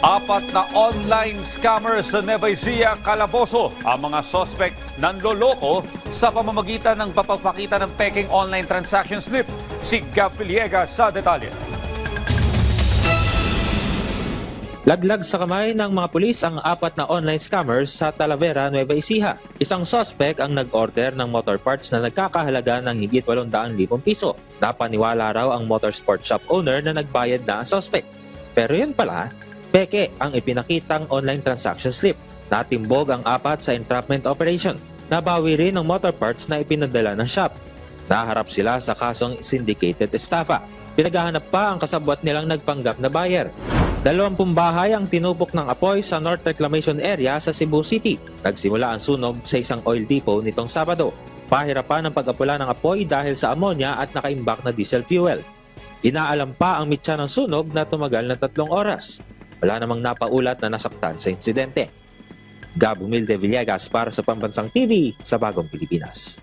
Apat na online scammers sa Nueva Ecija, Calabozo. Ang mga suspect nanloloko sa pamamagitan ng papagpakita ng peking online transaction slip. Si Gab Villegas sa detalye. Laglag sa kamay ng mga pulis ang apat na online scammers sa Talavera, Nueva Ecija. Isang suspect ang nag-order ng motor parts na nagkakahalaga ng higit 800,000 piso. Napaniwala raw ang motorsport shop owner na nagbayad na ang suspect. Pero yun pala, peke ang ipinakitang online transaction slip. Natimbog ang apat sa entrapment operation. Nabawi rin ang motor parts na ipinadala ng shop. Naharap sila sa kasong syndicated estafa. Pinaghahanap pa ang kasabwat nilang nagpanggap na buyer. Dalawampung bahay ang tinupok ng apoy sa North Reclamation Area sa Cebu City. Nagsimula ang sunog sa isang oil depot nitong Sabado. Pahirapan ang pag-apula ng apoy dahil sa ammonia at nakaimbak na diesel fuel. Inaalam pa ang mitya ng sunog na tumagal na tatlong oras. Wala namang napaulat na nasaktan sa insidente. Gab Humilde Villegas para sa Pambansang TV sa Bagong Pilipinas.